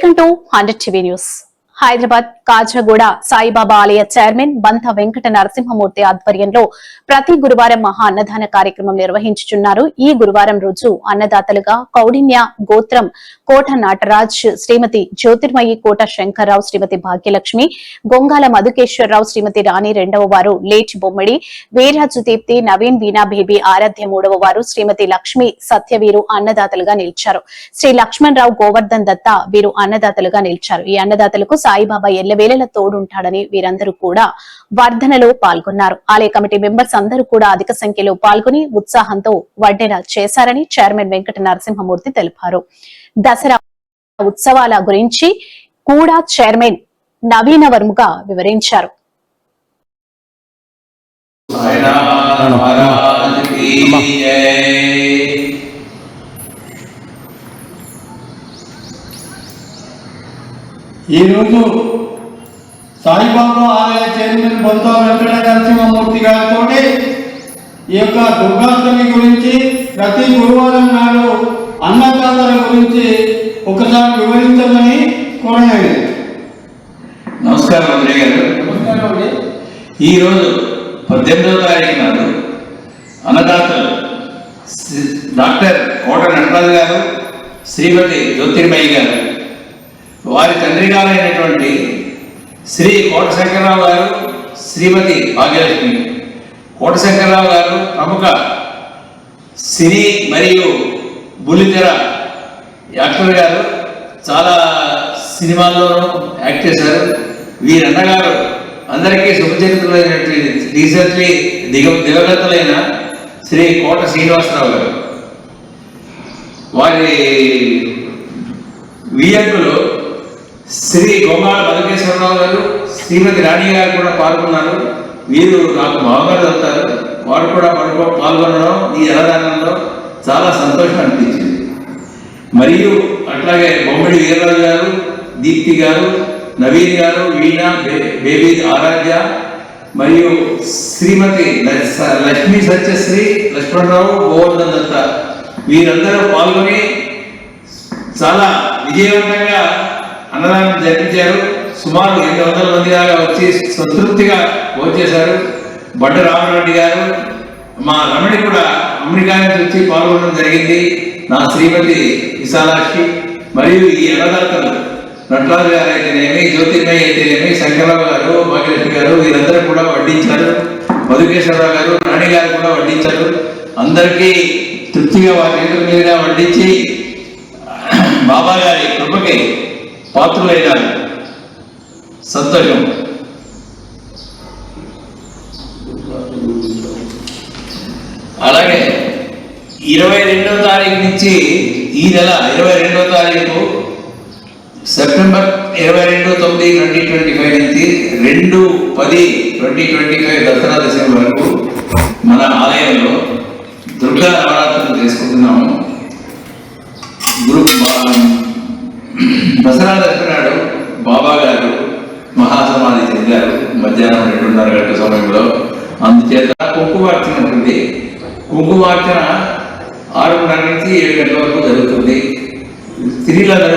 Welcome to hundred TV news Hyderabad Khajaguda Saibaba ఆలయ chairman బంత Venkata Narasimhamurthy ఆధ్వర్యంలో ప్రతి గురువారం మహా అన్నదాన కార్యక్రమం నిర్వహించుచున్నారు. ఈ గురువారం రోజు అన్నదాతలుగా కౌడిన్య గోత్రం కోట నాటరాజ్ శ్రీమతి జ్యోతిర్మయి కోట శంకర్రావు శ్రీమతి భాగ్యలక్ష్మి గొంగాల మధుకేశ్వరరావు శ్రీమతి రాణి రెండవ వారు లేచి బొమ్మిడి వీరాజు దీప్తి నవీన్ వీణా బేబీ ఆరాధ్య మూడవ వారు శ్రీమతి లక్ష్మి సత్యవీరు అన్నదాతలుగా నిలిచారు. శ్రీ లక్ష్మణ్ రావు గోవర్ధన్ దత్త వీరు అన్నదాతలుగా నిలిచారు. ఈ అన్నదాతలకు సాయిబాబా ఎల్లవేళల తోడుంటాడని వీరందరూ కూడా వర్ధనలో పాల్గొన్నారు. ఆలయ కమిటీ మెంబర్స్ అందరూ కూడా అధిక సంఖ్యలో పాల్గొని ఉత్సాహంతో వడ్డెన చేశారని చైర్మన్ వెంకట నరసింహమూర్తి తెలిపారు. దసరా ఉత్సవాల గురించి కూడా చైర్మన్ నవీన వర్ముగా వివరించారు. ఈరోజు సాయిబాబా ఆలయ చైర్మన్ బొంత వెంకట నరసింహమూర్తి గారితో ఈ యొక్క దుర్గాష్టమి గురించి ప్రతి గురువారం నాడు అన్నదాతల గురించి ఒకసారి వివరించమని కోరలేదు నమస్కారం గారు. ఈరోజు పద్దెనిమిదవ తారీఖు నాడు అన్నదాతలు శ్రీ- డాక్టర్ కోట నటరాజు గారు శ్రీమతి జ్యోతిర్మయి గారు వారి తండ్రి గారైనటువంటి శ్రీ కోటశంకరరావు గారు శ్రీమతి భాగ్యలక్ష్మి. కోటశంకరరావు గారు ప్రముఖ సినీ మరియు బుల్లితెర యాక్టర్ గారు. చాలా సినిమాల్లోనూ యాక్ట్ చేశారు. వీరన్నగారు అందరికీ శుభచరిత్రులైనటువంటి రీసెంట్లీ దిగ దివగతులైన శ్రీ కోట శ్రీనివాసరావు గారు. వారి వియంకులు శ్రీ గోమాల బలకేశ్వరరావు గారు శ్రీమతి రాణి గారు కూడా పాల్గొన్నారు. వీరు నాకు మామగారు అవుతారు. వారు కూడా పడుకో పాల్గొనడం ఈ అన్నదానంలో చాలా సంతోషం అనిపించింది. మరియు అట్లాగే బొమ్మడి వీరరాజు గారు దీప్తి గారు నవీన్ గారు వీణ బే- బేబీ ఆరాధ్య మరియు శ్రీమతి స- లక్ష్మీ సత్యశ్రీ లక్ష్మణరావు గోవర్ధన్ దత్త వీరందరూ పాల్గొని చాలా విజయవంతంగా అన్నదానం జరిపించారు. సుమారు ఎనిమిది వందల మంది దాకా వచ్చి సంతృప్తిగా భోంచేశారు బండ రామరెడ్డి గారు మా రమణి కూడా అమెరికా నుంచి వచ్చి పాల్గొనడం జరిగింది. నా శ్రీమతి విశాలాక్షి మరియు ఈ అన్నదాతలు నటరాజు గారు అయితేనేమి జ్యోతిర్మయ్య అయితేనేమి శంకరరావు గారు భాగ్యలక్ష్మి గారు వీరందరూ కూడా వడ్డించారు. మధుకేశ్వరరావు గారు రాణి గారు కూడా వడ్డించారు. అందరికీ తృప్తిగా వారి చేతుల మీదుగా వడ్డించి బాబా గారి పాత్రులైన సంతకం సంతోషం. అలాగే ఇరవై రెండవ తారీఖు నుంచి ఈ నెల ఇరవై రెండవ తారీఖు సెప్టెంబర్ ఇరవై రెండు తొమ్మిది ట్వంటీ ట్వంటీ ఫైవ్ నుంచి రెండు పది ట్వంటీ ట్వంటీ ఫైవ్ దసరా దశమి వరకు మన ఆలయంలో దుర్గా నవరాత్రులు చేసుకుంటున్నాము. గురు దసరా దశమి నాడు బాబా గారు మహాసమాధి చెందారు. మధ్యాహ్నం రెండున్నర గంటల సమయంలో. అందుచేత కుంకుమార్చన ఉంటుంది కుంకుమార్చన ఆరున్నర నుంచి ఏడు గంటల వరకు జరుగుతుంది. స్త్రీలందరూ